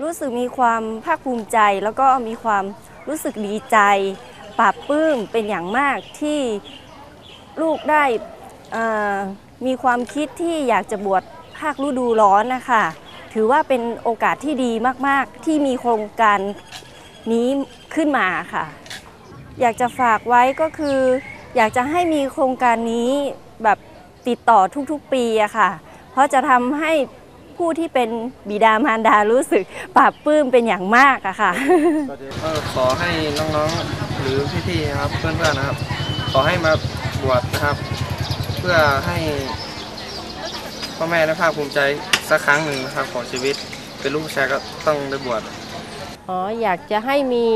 รู้สึกมีความภาคภูมิใจ แล้วก็มีความรู้สึกดีใจปลาบปลื้มเป็นอย่างมากที่ลูกได้มีความคิดที่อยากจะบวชภาคฤดูร้อนนะคะ ถือว่าเป็นโอกาสที่ดีมากๆ ที่มีโครงการนี้ขึ้นมาค่ะ อยากจะฝากไว้ก็คือ อยากจะให้มีโครงการนี้แบบติดต่อทุกๆปีอะค่ะ เพราะจะทำให้ ผู้ที่เป็นบิดามารดารู้สึกปลาบปลื้มเป็นอย่างมากอะค่ะก็ขอให้น้องๆหรือพี่ๆนะครับเพื่อนๆนะครับ ขอให้มาบวชนะครับ เพื่อให้พ่อแม่ได้ภาคภูมิใจสักครั้งหนึ่งนะครับของชีวิตเป็นลูกผู้ชายก็ต้องได้บวชอ๋ออยากจะให้มี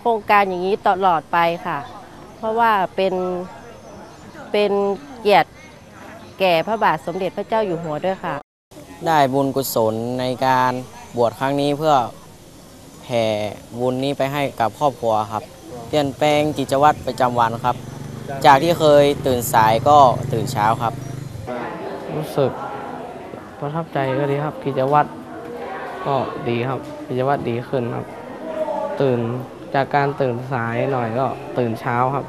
โครงการอย่างนี้ตลอดไปค่ะ เพราะว่าเป็นเป็นเกียรติแก่พระบาทสมเด็จพระเจ้าอยู่หัวด้วยค่ะ ได้บุญกุศลในการบวชครั้งนี้เพื่อแผ่บุญนี้ไปให้กับครอบครัวครับ เปลี่ยนแปลงกิจวัตรประจำวันครับ จากที่เคยตื่นสายก็ตื่นเช้าครับ รู้สึกประทับใจก็ดีครับ กิจวัตรก็ดีครับ กิจวัตรดีขึ้นครับ ตื่นจากการตื่นสายหน่อยก็ตื่นเช้าครับ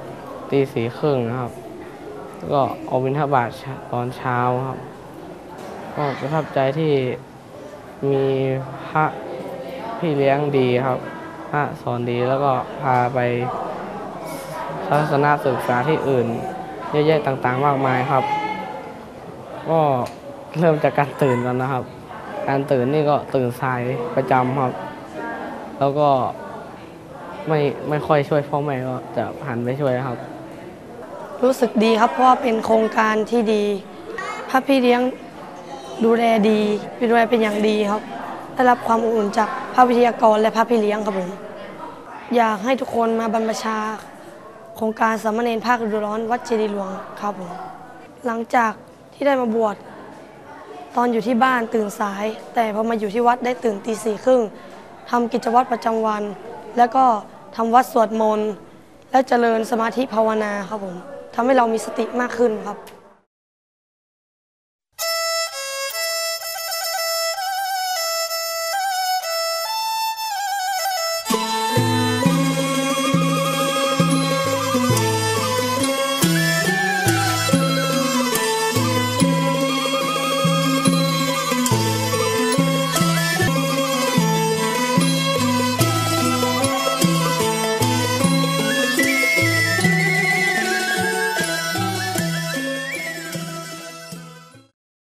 ตีสี่ครึ่งนะครับแล้วก็ออกบิณฑบาตตอนเช้าครับ ก็ประทับใจที่มีพระพี่เลี้ยงดีครับพระสอนดีแล้วก็พาไปทัศนศึกษาที่อื่น เยอะแยะต่างๆ มากมายครับ ก็เริ่มจากการตื่นกันนะครับ การตื่นนี่ก็ตื่นสายประจำครับ แล้วก็ไม่ไม่ค่อยช่วยพ่อแม่ก็จะหันไปช่วยครับ รู้สึกดีครับเพราะว่าเป็นโครงการที่ดีพระพี่เลี้ยง ดูแลดีดูแลเป็นอย่างดีครับ ได้รับความอบอุ่นจากพระวิทยากรและพระพี่เลี้ยงครับผม อยากให้ทุกคนมาบรรพชาโครงการสามเณรภาคฤดูร้อนวัดเจดียหลวงครับผม หลังจากที่ได้มาบวชตอนอยู่ที่บ้านตื่นสาย แต่พอมาอยู่ที่วัดได้ตื่นตีสี่ครึ่งทำกิจวัตรประจำวัน แล้วก็ทำวัดสวดมนต์และเจริญสมาธิภาวนาครับผมทำให้เรามีสติมากขึ้นครับ